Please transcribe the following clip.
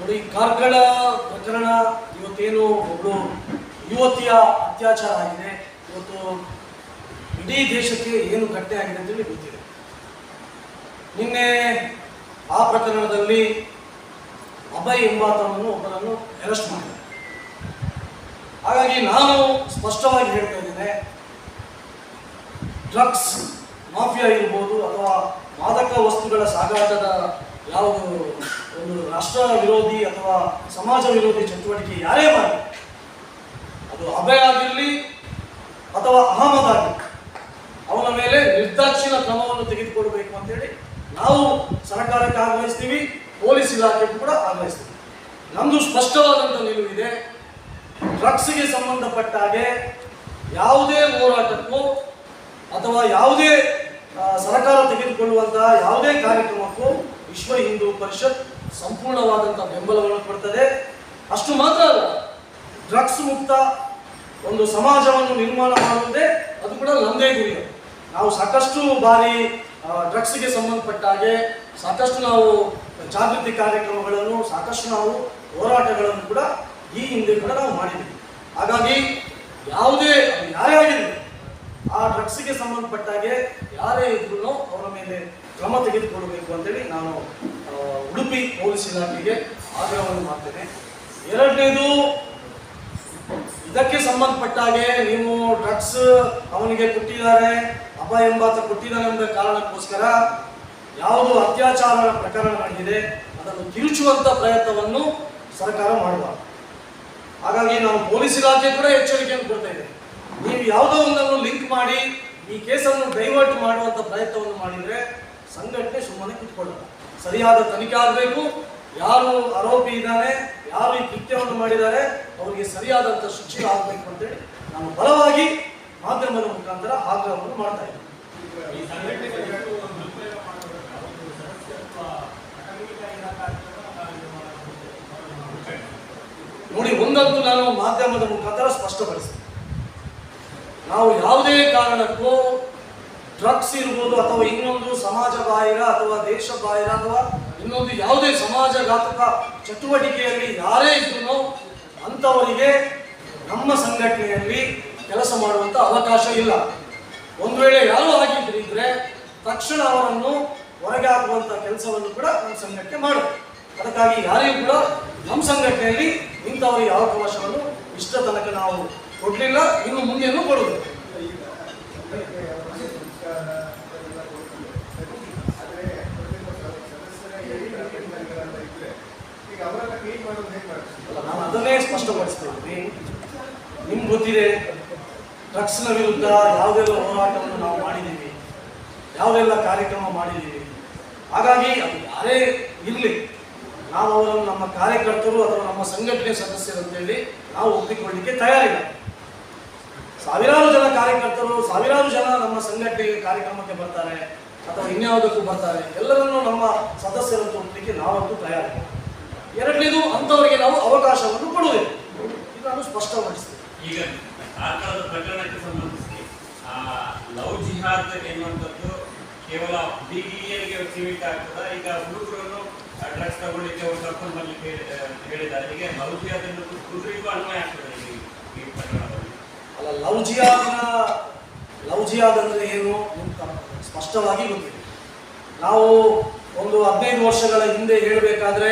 ನೋಡಿ ಕಾರ್ಕಳ ಪ್ರಕರಣ ಇವತ್ತೇನು ಒಬ್ಬಳು ಯುವತಿಯ ಅತ್ಯಾಚಾರ ಆಗಿದೆ. ಇವತ್ತು ಇಡೀ ದೇಶಕ್ಕೆ ಏನು ಘಟನೆ ಆಗಿದೆ ಅಂತೇಳಿ ಗೊತ್ತಿದೆ. ನಿನ್ನೆ ಆ ಪ್ರಕರಣದಲ್ಲಿ ಅಭಯ್ ಎಂಬಾತನನ್ನು ಒಬ್ಬರನ್ನು ಅರೆಸ್ಟ್ ಮಾಡಿದ್ದಾರೆ. ಹಾಗಾಗಿ ನಾನು ಸ್ಪಷ್ಟವಾಗಿ ಹೇಳ್ತಾ ಇದ್ದೇನೆ ಡ್ರಗ್ಸ್ ಮಾಫಿಯಾ ಇರ್ಬೋದು ಅಥವಾ ಮಾದಕ ವಸ್ತುಗಳ ಸಾಗಾಟದ ಯಾವುದು ಒಂದು ರಾಷ್ಟ್ರ ವಿರೋಧಿ ಅಥವಾ ಸಮಾಜ ವಿರೋಧಿ ಚಟುವಟಿಕೆ ಯಾರೇ ಮಾಡಿ, ಅದು ಅಭಯ ಆಗಿರಲಿ ಅಥವಾ ಅಹಮದ್ ಆಗಲಿ ಅವನ ಮೇಲೆ ನಿರ್ದಾಕ್ಷಿಣ ಕ್ರಮವನ್ನು ತೆಗೆದುಕೊಳ್ಬೇಕು ಅಂತೇಳಿ ನಾವು ಸರ್ಕಾರಕ್ಕೆ ಆಗ್ರಹಿಸ್ತೀವಿ, ಪೊಲೀಸ್ ಇಲಾಖೆಗೂ ಕೂಡ ಆಗ್ರಹಿಸ್ತೀವಿ. ನಮ್ಮದು ಸ್ಪಷ್ಟವಾದಂಥ ನಿಲುವಿದೆ ಡ್ರಗ್ಸ್ಗೆ ಸಂಬಂಧಪಟ್ಟ ಹಾಗೆ ಯಾವುದೇ ಹೋರಾಟಕ್ಕೂ ಅಥವಾ ಯಾವುದೇ ಸರ್ಕಾರ ತೆಗೆದುಕೊಳ್ಳುವಂತಹ ಯಾವುದೇ ಕಾರ್ಯಕ್ರಮಕ್ಕೂ ವಿಶ್ವ ಹಿಂದೂ ಪರಿಷತ್ ಸಂಪೂರ್ಣವಾದಂತಹ ಬೆಂಬಲವನ್ನು ಕೊಡ್ತದೆ. ಅಷ್ಟು ಮಾತ್ರ ಅಲ್ಲ, ಡ್ರಗ್ಸ್ ಮುಕ್ತ ಒಂದು ಸಮಾಜವನ್ನು ನಿರ್ಮಾಣ ಮಾಡುವುದೇ ಅದು ಕೂಡ ನಮ್ಮದೇ ಗುರಿ. ನಾವು ಸಾಕಷ್ಟು ಬಾರಿ ಡ್ರಗ್ಸ್ಗೆ ಸಂಬಂಧಪಟ್ಟ ಹಾಗೆ ಸಾಕಷ್ಟು ನಾವು ಜಾಗೃತಿ ಕಾರ್ಯಕ್ರಮಗಳನ್ನು, ಸಾಕಷ್ಟು ನಾವು ಹೋರಾಟಗಳನ್ನು ಕೂಡ ಈ ಹಿಂದೆ ಕೂಡ ನಾವು ಮಾಡಿದ್ದೀವಿ. ಹಾಗಾಗಿ ಯಾವುದೇ ಯಾರೇ ಆಗಿರಲಿ, ಆ ಡ್ರಗ್ಸ್ಗೆ ಸಂಬಂಧಪಟ್ಟ ಹಾಗೆ ಯಾರೇ ಇದ್ರೂ ಅವರ ಮೇಲೆ ಕ್ರಮ ತೆಗೆದುಕೊಳ್ಳಬೇಕು ಅಂತೇಳಿ ನಾನು ಉಡುಪಿ ಪೊಲೀಸ್ ಇಲಾಖೆಗೆ ಆಗ್ರಹವನ್ನು ಮಾಡ್ತೇನೆ. ಎರಡನೇದು, ಇದಕ್ಕೆ ಸಂಬಂಧಪಟ್ಟ ಹಾಗೆ ನೀವು ಡ್ರಗ್ಸ್ ಅವನಿಗೆ ಕೊಟ್ಟಿದ್ದಾರೆ ಅಪ ಎಂಬಾತ ಕೊಟ್ಟಿದ್ದಾರೆ ಎಂಬ ಕಾರಣಕ್ಕೋಸ್ಕರ ಯಾವುದು ಅತ್ಯಾಚಾರ ಪ್ರಕರಣ ನಡೆದಿದೆ, ಅದನ್ನು ತಿರುಚುವಂತ ಪ್ರಯತ್ನವನ್ನು ಸರ್ಕಾರ ಮಾಡಬಾರದು. ಹಾಗಾಗಿ ನಾವು ಪೊಲೀಸ್ ಇಲಾಖೆ ಕೂಡ ಎಚ್ಚರಿಕೆಯನ್ನು ಕೊಡ್ತಾ ನೀವು ಯಾವುದೋ ಒಂದನ್ನು ಲಿಂಕ್ ಮಾಡಿ, ಈ ಕೇಸನ್ನು ಡೈವರ್ಟ್ ಮಾಡುವಂತ ಪ್ರಯತ್ನವನ್ನು ಮಾಡಿದ್ರೆ ಸಂಘಟನೆ ಸುಮ್ಮನೆ ಕುತ್ಕೊಳ್ಳಲ್ಲ. ಸರಿಯಾದ ತನಿಖೆ ಆಗಬೇಕು. ಯಾರು ಆರೋಪಿ ಇದ್ದಾನೆ ಯಾರು ಈ ಕೃತ್ಯವನ್ನು ಮಾಡಿದ್ದಾರೆ ಅವರಿಗೆ ಸರಿಯಾದಂಥ ಶಿಕ್ಷೆ ಆಗಬೇಕು ಅಂತೇಳಿ ನಾನು ಬಲವಾಗಿ ಮಾಧ್ಯಮದ ಮುಖಾಂತರ ಆಗ್ರಹವನ್ನು ಮಾಡ್ತಾ ಇದ್ದೀನಿ. ನೋಡಿ ಒಂದಂತೂ ನಾನು ಮಾಧ್ಯಮದ ಮುಖಾಂತರ ಸ್ಪಷ್ಟಪಡಿಸ್ತೀನಿ. ನಾವು ಯಾವುದೇ ಕಾರಣಕ್ಕೂ ಡ್ರಗ್ಸ್ ಇರ್ಬೋದು ಅಥವಾ ಇನ್ನೊಂದು ಸಮಾಜ ಬಾಹಿರ ಅಥವಾ ದೇಶ ಬಾಹಿರ ಅಥವಾ ಇನ್ನೊಂದು ಯಾವುದೇ ಸಮಾಜಘಾತಕ ಚಟುವಟಿಕೆಯಲ್ಲಿ ಯಾರೇ ಇದ್ರು ಅಂಥವರಿಗೆ ನಮ್ಮ ಸಂಘಟನೆಯಲ್ಲಿ ಕೆಲಸ ಮಾಡುವಂತ ಅವಕಾಶ ಇಲ್ಲ. ಒಂದು ವೇಳೆ ಯಾರು ಆಗಿದ್ರಿದ್ರೆ ತಕ್ಷಣ ಅವರನ್ನು ಹೊರಗೆ ಹಾಕುವಂತ ಕೆಲಸವನ್ನು ಕೂಡ ನಮ್ಮ ಸಂಘಟನೆ ಮಾಡುತ್ತೆ ಅದಕ್ಕಾಗಿ ಯಾರಿಗೂ ಕೂಡ ನಮ್ಮ ಸಂಘಟನೆಯಲ್ಲಿ ಇಂಥವರಿಗೆ ಅವಕಾಶವನ್ನು ಇಷ್ಟ ತನಕ ನಾವು ಕೊಡಲಿಲ್ಲ, ಇನ್ನು ಮುಂದೆಯೂ ಕೊಡುವುದು ನಾನು ಅದನ್ನೇ ಸ್ಪಷ್ಟಪಡಿಸ್ತೀವಿ ನಿಮ್ಗೆ ಗೊತ್ತಿದೆ ಡ್ರಗ್ಸ್ನ ವಿರುದ್ಧ ಯಾವುದೆಲ್ಲ ಹೋರಾಟವನ್ನು ನಾವು ಮಾಡಿದ್ದೀವಿ, ಯಾವುದೆಲ್ಲ ಕಾರ್ಯಕ್ರಮ ಮಾಡಿದ್ದೀವಿ. ಹಾಗಾಗಿ ಅದು ಯಾರೇ ಇರಲಿ, ನಾವು ಅವರನ್ನು ನಮ್ಮ ಕಾರ್ಯಕರ್ತರು ಅಥವಾ ನಮ್ಮ ಸಂಘಟನೆ ಸದಸ್ಯರು ಅಂತೇಳಿ ನಾವು ಒಪ್ಪಿಕೊಳ್ಳಲಿಕ್ಕೆ ತಯಾರಿಲ್ಲ. ಸಾವಿರಾರು ಜನ ಕಾರ್ಯಕರ್ತರು, ಸಾವಿರಾರು ಜನ ನಮ್ಮ ಸಂಘಟನೆಗೆ ಕಾರ್ಯಕ್ರಮಕ್ಕೆ ಬರ್ತಾರೆ, ಅಥವಾ ಇನ್ಯಾವುದಕ್ಕೂ ಬರ್ತಾರೆ, ಎಲ್ಲರನ್ನೂ ನಮ್ಮ ಸದಸ್ಯರಂತ ಒಪ್ಪಲಿಕ್ಕೆ ನಾವಂತೂ ತಯಾರಿಲ್ಲ. ಎರಡನೇದು ಅಂತವರಿಗೆ ನಾವು ಅವಕಾಶವನ್ನು ಕೊಡುವೆ ಇದನ್ನು ನಾನು ಸ್ಪಷ್ಟಪಡಿಸ್ತೀನಿ ಈಗ ಕಾರ್ಕಳದ ಪ್ರಕರಣಕ್ಕೆ ಸಂಬಂಧಿಸಿ ಆ ಲವ್ ಜಿಹಾದ್ ಎನ್ನುವಂಥದ್ದು ಕೇವಲ ಹುಡುಗಿಯರಿಗೆ ಸೀಮಿತ ಆಗ್ತದ. ಈಗ ಹುಡುಗರನ್ನು ಡ್ರಗ್ಸ್ ತಗೊಳ್ಳಿಕ್ಕೆ ಒಂದು ಕರ್ಕೊಂಡು ಬರ್ಲಿಕ್ಕೆ ಹೇಳಿದ್ದಾರೆ. ಹೀಗೆ ಲವ್ ಜಿಹಾದ್ ಎನ್ನುವುದು ಹುಡುಗರಿಗೂ ಅನ್ವಯ ಆಗ್ತದೆ ಈ ಈ ಪ್ರಕರಣದಲ್ಲಿ. ಅಲ್ಲ ಲವ್ ಜಿಹಾದ್ ಲವ್ ಜಿಹಾದ್ ಅಂದ್ರೆ ಏನು ಅಂತ ಸ್ಪಷ್ಟವಾಗಿ ಗೊತ್ತಿದೆ ನಾವು ಒಂದು ಹದಿನೈದು ವರ್ಷಗಳ ಹಿಂದೆ ಹೇಳಬೇಕಾದ್ರೆ